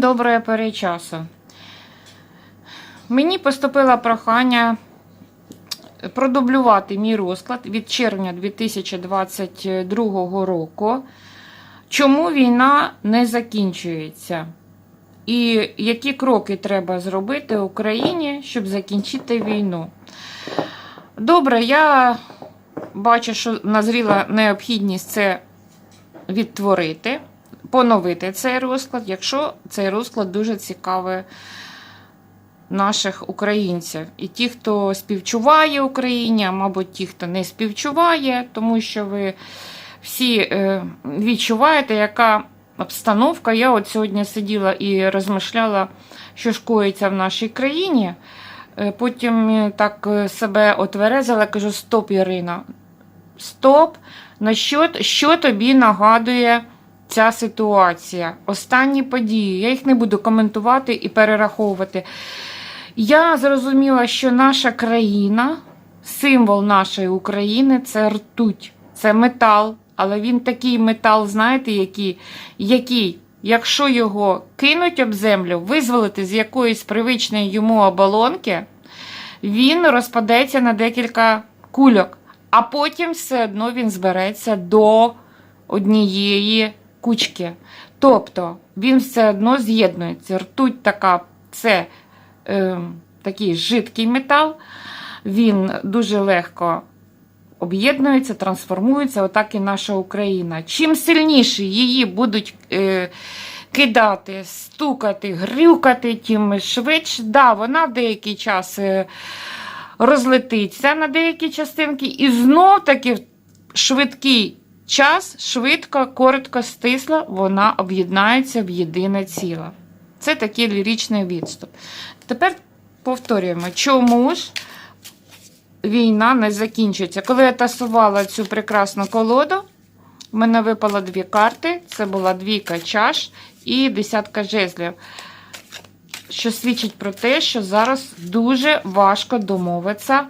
Всім доброго перечасу. Мені поступило прохання продублювати мій розклад від червня 2022 року. Чому війна не закінчується? І які кроки треба зробити Україні, щоб закінчити війну? Добре, я бачу, що назріла необхідність це відтворити, поновити цей розклад, якщо цей розклад дуже цікавий наших українців. І ті, хто співчуває Україні, а мабуть, ті, хто не співчуває, тому що ви всі е, відчуваєте, яка обстановка. Я от сьогодні сиділа і розмишляла, що ж коїться в нашій країні. Е, Потім е, так себе отверезила, кажу: стоп, Ірина, стоп. На що, що тобі нагадує ця ситуація? Останні події. Я їх не буду коментувати і перераховувати. Я зрозуміла, що наша країна, символ нашої України це ртуть, це метал. Але він такий метал, знаєте, який, який, якщо його кинуть об землю, визволити з якоїсь привичної йому оболонки, він розпадеться на декілька кульок, а потім все одно він збереться до однієї кучки. Тобто він все одно з'єднується. Ртуть така, це е, такий жидкий метал, він дуже легко об'єднується, трансформується, отак і наша Україна. Чим сильніше її будуть е, кидати, стукати, грюкати, тим швидше. Да, вона деякий час е, розлетиться на деякі частинки, і знов таки швидкий час, швидко, коротко, стисло, вона об'єднається в єдине ціле. Це такий ліричний відступ. Тепер повторюємо, чому ж війна не закінчується. Коли я тасувала цю прекрасну колоду, в мене випало дві карти. Це була двійка чаш і десятка жезлів. Що свідчить про те, що зараз дуже важко домовитися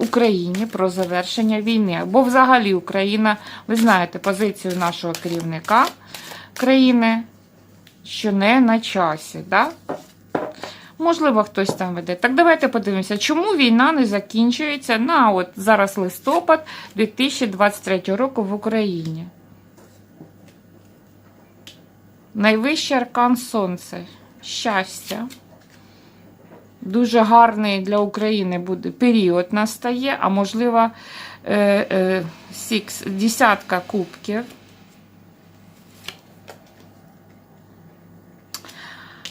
Україні про завершення війни. Або взагалі Україна, ви знаєте позицію нашого керівника країни, що не на часі. Да? Можливо, хтось там веде. Так давайте подивимося, чому війна не закінчується на от зараз листопад 2023 року в Україні. Найвищий аркан Сонце. Щастя. Дуже гарний для України буде період настає, а можливо, е, е, десятка кубків.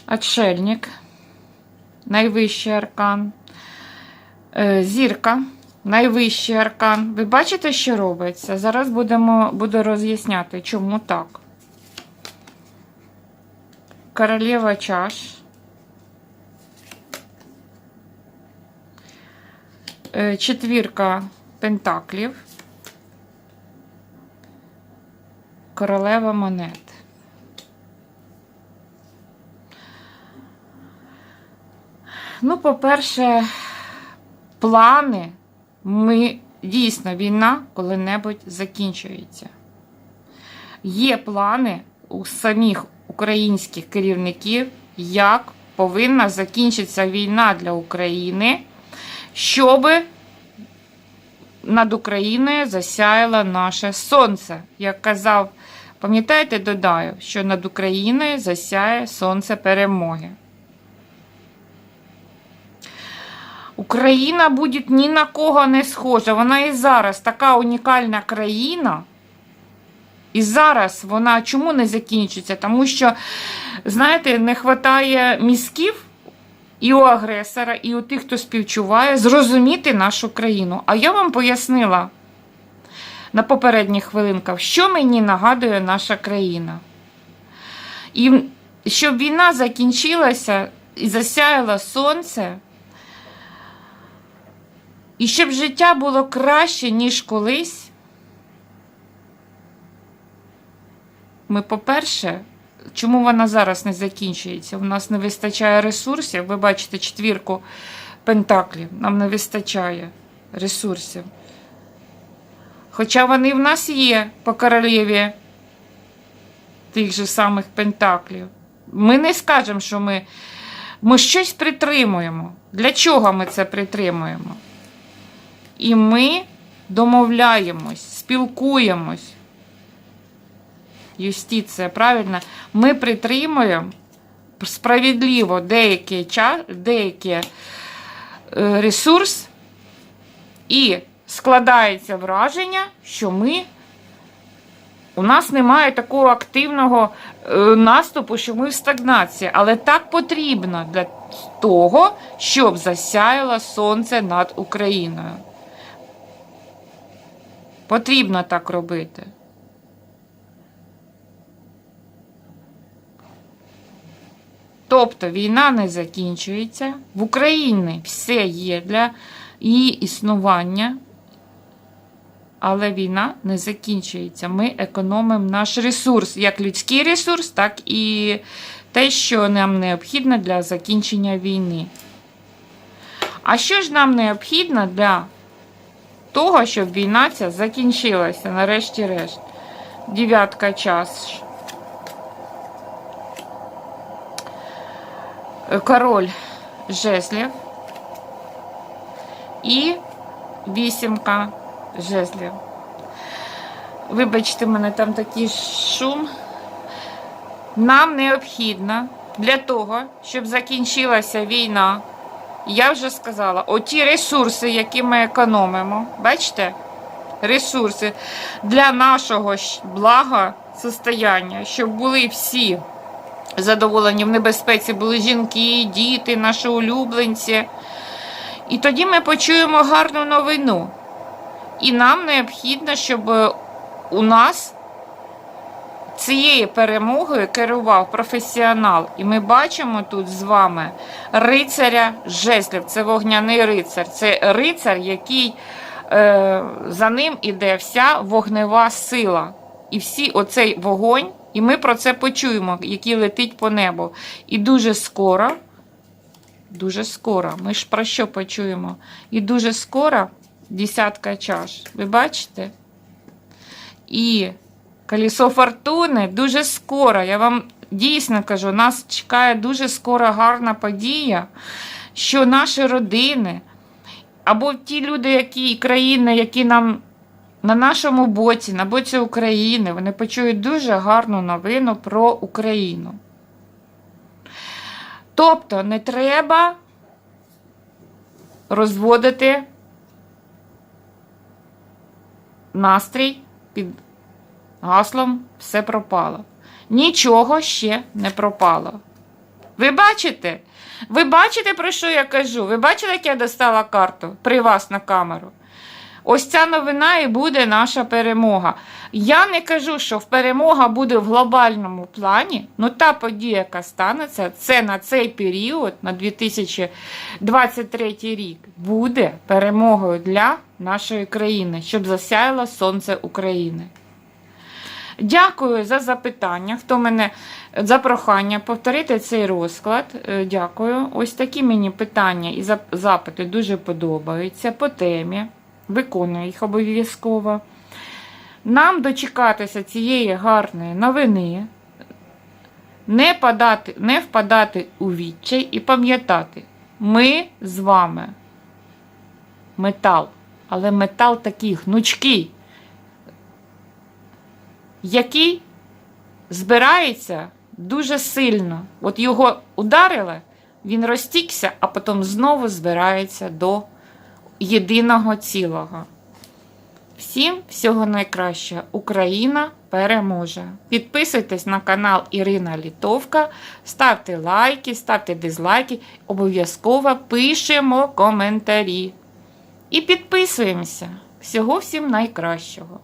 Отшельник найвищий аркан. Е, Зірка, найвищий аркан. Ви бачите, що робиться? Зараз будемо, буду роз'ясняти, чому так. Королева чаш. Четвірка пентаклів. Королева монет. Ну, по-перше, плани ми дійсно війна коли-небудь закінчується. Є плани у самих українських керівників, як повинна закінчитися війна для України, щоб над Україною засяяло наше сонце. Як казав, пам'ятаєте, додаю, що над Україною засяє сонце перемоги. Україна буде ні на кого не схожа. Вона і зараз така унікальна країна. І зараз вона чому не закінчиться? Тому що, знаєте, не вистачає мізків і у агресора, і у тих, хто співчуває, зрозуміти нашу країну. А я вам пояснила на попередніх хвилинках, що мені нагадує наша країна. І щоб війна закінчилася і засяяло сонце. І щоб життя було краще, ніж колись, ми, по-перше, чому вона зараз не закінчується? У нас не вистачає ресурсів. Ви бачите четвірку пентаклів. Нам не вистачає ресурсів. Хоча вони в нас є по королеві тих же самих пентаклів. Ми не скажемо, що ми, ми щось притримуємо. Для чого ми це притримуємо? І ми домовляємось, спілкуємось. Юстиція, правильно? Ми притримуємо справедливо деякий час, деякий е, ресурс, і складається враження, що ми. У нас немає такого активного е, наступу, що ми в стагнації. Але так потрібно для того, щоб засяяло сонце над Україною. Потрібно так робити. Тобто війна не закінчується. В Україні все є для її існування, але війна не закінчується. Ми економимо наш ресурс, як людський ресурс, так і те, що нам необхідно для закінчення війни. А що ж нам необхідно для того, щоб війна ця закінчилася, нарешті-решт? Дев'ятка час. Король жезлів і вісімка жезлів. Вибачте, мене там такий шум. Нам необхідно для того, щоб закінчилася війна. Я вже сказала, оті ресурси, які ми економимо, бачите? Ресурси для нашого благосостояння, щоб були всі задоволені в небезпеці були жінки, діти, наші улюбленці. І тоді ми почуємо гарну новину. І нам необхідно, щоб у нас цією перемогою керував професіонал. І ми бачимо тут з вами рицаря жезлів. Це вогняний рицар. Це рицар, який е, за ним іде вся вогнева сила. І всі оцей вогонь. І ми про це почуємо, який летить по небу. І дуже скоро, дуже скоро, ми ж про що почуємо? І дуже скоро десятка чаш. Ви бачите? І колесо фортуни дуже скоро. Я вам дійсно кажу, нас чекає дуже скоро гарна подія, що наші родини, або ті люди, які країни, які нам на нашому боці, на боці України, вони почують дуже гарну новину про Україну. Тобто не треба розводити настрій під гаслом все пропало. Нічого ще не пропало. Ви бачите? Ви бачите, про що я кажу? Ви бачите, як я достала карту при вас на камеру? Ось ця новина і буде наша перемога. Я не кажу, що перемога буде в глобальному плані, але та подія, яка станеться, це на цей період, на 2023 рік, буде перемогою для нашої країни, щоб засяяло сонце України. Дякую за запитання. Хто мене за прохання повторити цей розклад. Е, Дякую. Ось такі мені питання і запити дуже подобаються по темі виконую їх обов'язково. Нам дочекатися цієї гарної новини, не падати, не впадати у відчай і пам'ятати, ми з вами метал, але метал такий гнучкий, який збирається дуже сильно. От його ударили, він розтікся, а потім знову збирається до єдиного цілого. Всім всього найкращого. Україна переможе. Підписуйтесь на канал Ірина Літовка, ставте лайки, ставте дизлайки, обов'язково пишемо коментарі. І підписуємося. Всього всім найкращого.